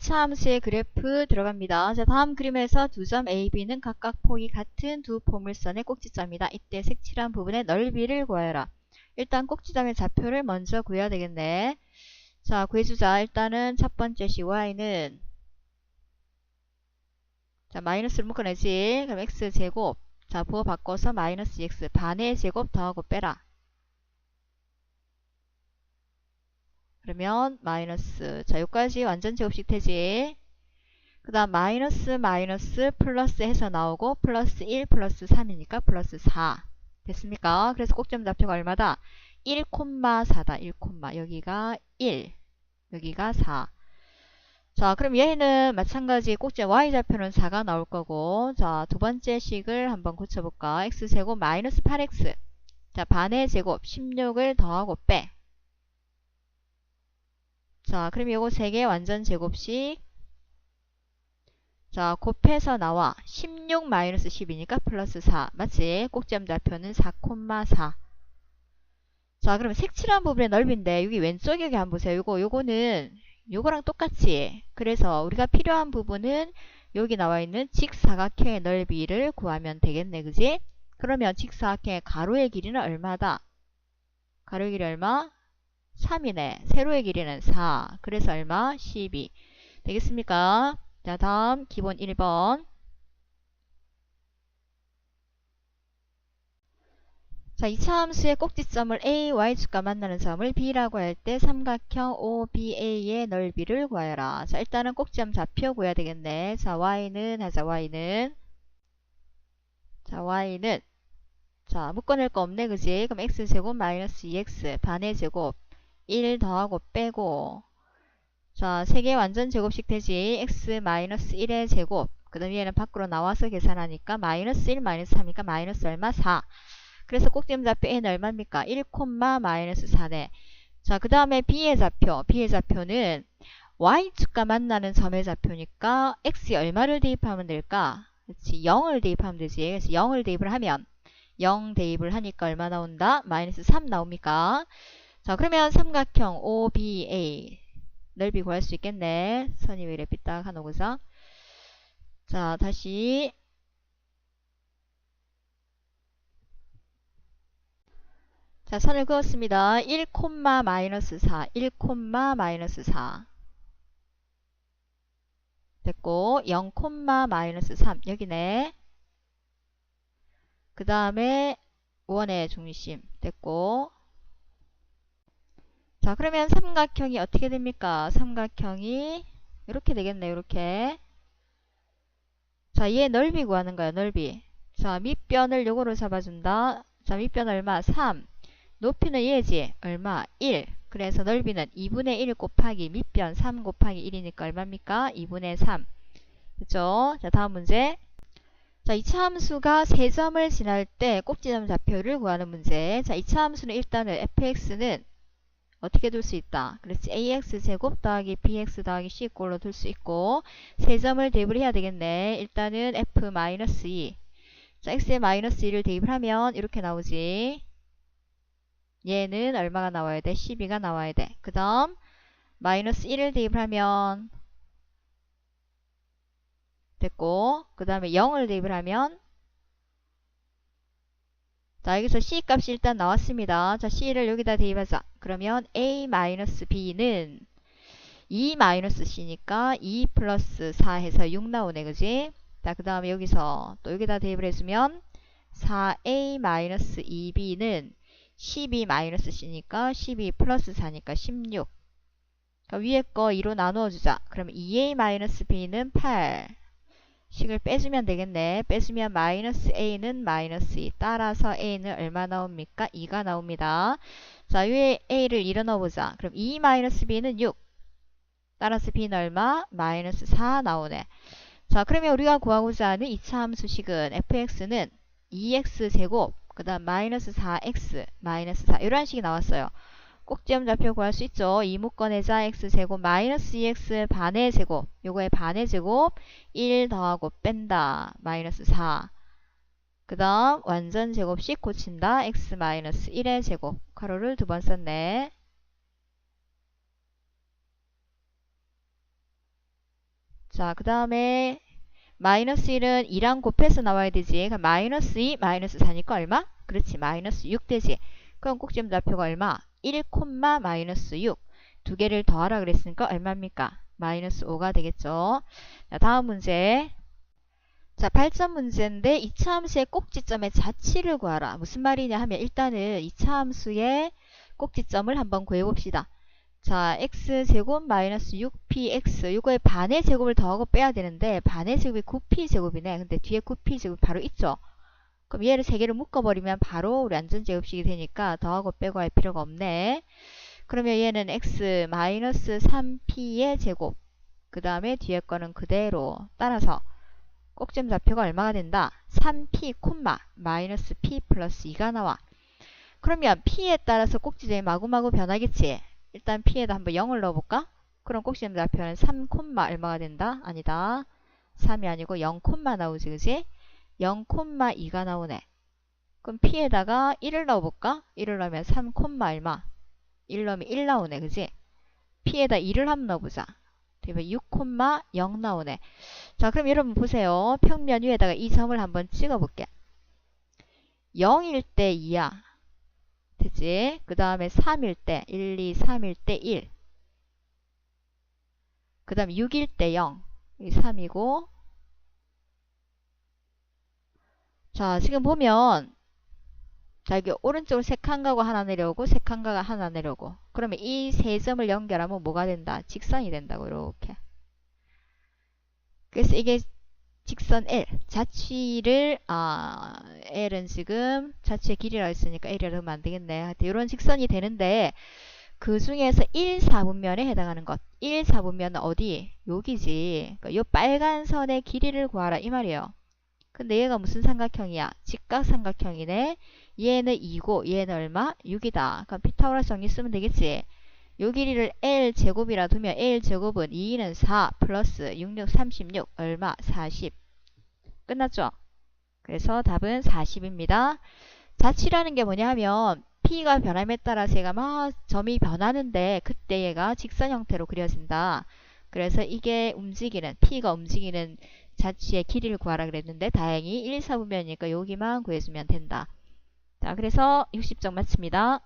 차함수의 그래프 들어갑니다. 자, 다음 그림에서 두 점 A, B는 각각 폭이 같은 두 포물선의 꼭지점이다. 이때 색칠한 부분의 넓이를 구하여라. 일단 꼭지점의 좌표를 먼저 구해야 되겠네. 자, 구해주자. 일단은 첫 번째 시 y는 자, 마이너스를 묶어내지. 그럼 x제곱. 자, 부호 바꿔서 마이너스 x 반의 제곱 더하고 빼라. 그러면 마이너스 자 여기까지 완전 제곱식 태지 그 다음 마이너스 마이너스 플러스 해서 나오고 플러스 1 플러스 3이니까 플러스 4 됐습니까? 그래서 꼭지점좌표가 얼마다? 1,4다. 1, 여기가 1 여기가 4 자, 그럼 얘는 마찬가지 꼭지 y좌표는 4가 나올 거고 자, 두 번째 식을 한번 고쳐볼까? x제곱 마이너스 8x 자, 반의 제곱 16을 더하고 빼 자, 그럼 이거 3개 완전 제곱식. 자, 곱해서 나와 16-12니까 플러스 4. 맞지? 꼭지점 좌표는 4,4. 자, 그럼 색칠한 부분의 넓이인데 여기 왼쪽 여기 한번 보세요. 이거, 요거는 요거랑 똑같이. 그래서 우리가 필요한 부분은 여기 나와 있는 직사각형의 넓이를 구하면 되겠네. 그지? 그러면 직사각형의 가로의 길이는 얼마다? 가로의 길이 얼마? 3이네. 세로의 길이는 4. 그래서 얼마? 12. 되겠습니까? 자, 다음 기본 1번. 자, 이차 함수의 꼭지점을 A, Y축과 만나는 점을 B라고 할 때 삼각형 OBA의 넓이를 구하여라. 자, 일단은 꼭지점 좌표 구해야 되겠네. 자, Y는 하자. Y는 자, Y는 자, 묶어낼 거 없네. 그지? 그럼 X제곱 마이너스 2X 반의 제곱 1 더하고 빼고 자, 세 개 완전 제곱식 되지. x-1의 제곱. 그다음 위에는 밖으로 나와서 계산하니까 마이너스 1 마이너스 3이니까 마이너스 얼마 4. 그래서 꼭지점자 빼는 얼마입니까? 1, 마이너스 4네. 자, 그다음에 b의 좌표. b의 좌표는 y축과 만나는 점의 좌표니까 x 얼마를 대입하면 될까? 그렇지. 0을 대입하면 되지. 그래서 0을 대입을 하면 0 대입을 하니까 얼마 나온다? 마이너스 3 나옵니까? 자, 그러면 삼각형 OBA 넓이 구할 수 있겠네. 선이 왜 이래 삐딱한 오구상. 자, 다시 자, 선을 그었습니다. 1, 마이너스 4, 1, 마이너스 4. 됐고 0, 마이너스 3 여기네. 그 다음에 원의 중심 됐고 자, 그러면 삼각형이 어떻게 됩니까? 삼각형이 이렇게 되겠네 이렇게. 자, 얘 넓이 구하는 거야. 넓이. 자, 밑변을 요거로 잡아준다. 자, 밑변 얼마? 3. 높이는 얘지. 얼마? 1. 그래서 넓이는 2분의 1 곱하기 밑변 3 곱하기 1이니까 얼마입니까? 2분의 3. 그쵸? 자, 다음 문제. 자, 이차 함수가 3점을 지날 때 꼭지점 좌표를 구하는 문제. 자, 이차 함수는 일단은 fx는 어떻게 둘 수 있다. 그래서 ax 제곱 더하기 bx 더하기 c 꼴로 둘 수 있고 세 점을 대입을 해야 되겠네. 일단은 f 마이너스 2. 자, x에 마이너스 2를 대입을 하면 이렇게 나오지. 얘는 얼마가 나와야 돼? 12가 나와야 돼. 그 다음 마이너스 1을 대입을 하면 됐고 그 다음에 0을 대입을 하면 자, 여기서 C 값이 일단 나왔습니다. 자, C를 여기다 대입하자. 그러면 A-B는 2-C니까 2 플러스 4 해서 6 나오네, 그지? 자, 그 다음에 여기서 또 여기다 대입을 해주면 4A-2B는 12-C니까 12 플러스 4니까 16. 그러니까 위에 거 2로 나누어 주자. 그럼 2A-B는 8. 식을 빼주면 되겠네. 빼주면 마이너스 a는 마이너스 2. 따라서 a는 얼마 나옵니까? 2가 나옵니다. 자, 위에 a를 일어 넣어보자. 그럼 2 마이너스 b는 6. 따라서 b는 얼마? 마이너스 4 나오네. 자, 그러면 우리가 구하고자 하는 2차 함수식은 fx는 2x 제곱, 그 다음 마이너스 4x, 마이너스 4 이런 식이 나왔어요. 꼭지점 좌표 구할 수 있죠. 이무건의 자x제곱 마이너스 2x 반의 제곱 요거의 반의 제곱 1 더하고 뺀다. 마이너스 4. 그 다음 완전 제곱씩 고친다. x 마이너스 1의 제곱 괄호를 두 번 썼네. 자, 그 다음에 마이너스 1은 2랑 곱해서 나와야 되지. 그럼 마이너스 2, 마이너스 4니까 얼마? 그렇지. 마이너스 6 되지. 그럼 꼭지점 좌표가 얼마? 1, 마이너스 6. 두 개를 더하라 그랬으니까 얼마입니까? 마이너스 5가 되겠죠. 자, 다음 문제. 자, 8점 문제인데 이차 함수의 꼭지점의 자치를 구하라. 무슨 말이냐 하면 일단은 이차 함수의 꼭지점을 한번 구해봅시다. 자, x제곱 마이너스 6px 이거의 반의 제곱을 더하고 빼야 되는데 반의 제곱이 9p제곱이네. 근데 뒤에 9p제곱 바로 있죠. 그럼 얘를 세 개를 묶어버리면 바로 우리 안전제곱식이 되니까 더하고 빼고 할 필요가 없네. 그러면 얘는 x 마이너스 3p의 제곱 그 다음에 뒤에 거는 그대로 따라서 꼭점 좌표가 얼마가 된다? 3p 콤마 마이너스 p 플러스 2가 나와. 그러면 p에 따라서 꼭지점이 마구마구 변하겠지. 일단 p에다 한번 0을 넣어볼까? 그럼 꼭지점 좌표는 3 콤마 얼마가 된다? 아니다. 3이 아니고 0 콤마 나오지 그지? 0 콤마 2가 나오네. 그럼 p에다가 1을 넣어볼까? 1을 넣으면 3 콤마 얼마? 1 넣으면 1 나오네 그지? p에다 2를 한번 넣어보자. 되면 6 콤마 0 나오네. 자 그럼 여러분 보세요. 평면 위에다가 이 점을 한번 찍어볼게. 0일 때 2야. 됐지? 그 다음에 3일 때 1, 2, 3일 때 1. 그 다음 6일 때 0. 이 3이고 자 지금 보면 자 여기 오른쪽으로 세 칸가고 하나 내려오고 세 칸가가 하나 내려오고 그러면 이 세 점을 연결하면 뭐가 된다? 직선이 된다고 이렇게 그래서 이게 직선 L 자취를 아 L은 지금 자취의 길이라 했으니까 L이라고 하면 안 되겠네. 하여튼 이런 직선이 되는데 그 중에서 1, 4분면에 해당하는 것. 1, 4분면은 어디? 여기지. 그러니까 요 빨간 선의 길이를 구하라 이 말이에요. 근데 얘가 무슨 삼각형이야? 직각삼각형이네. 얘는 2고 얘는 얼마? 6이다. 그럼 피타고라스 정리 쓰면 되겠지. 요 길이를 L 제곱이라 두면 L 제곱은 2는 4 플러스 6, 6, 36 얼마? 40 끝났죠? 그래서 답은 40입니다. 자치라는 게 뭐냐 하면 P가 변함에 따라서 얘가 막 점이 변하는데 그때 얘가 직선 형태로 그려진다. 그래서 이게 움직이는 P가 움직이는 자치의 길이를 구하라 그랬는데 다행히 1, 4분면이니까 여기만 구해주면 된다. 자 그래서 60점 맞춥니다.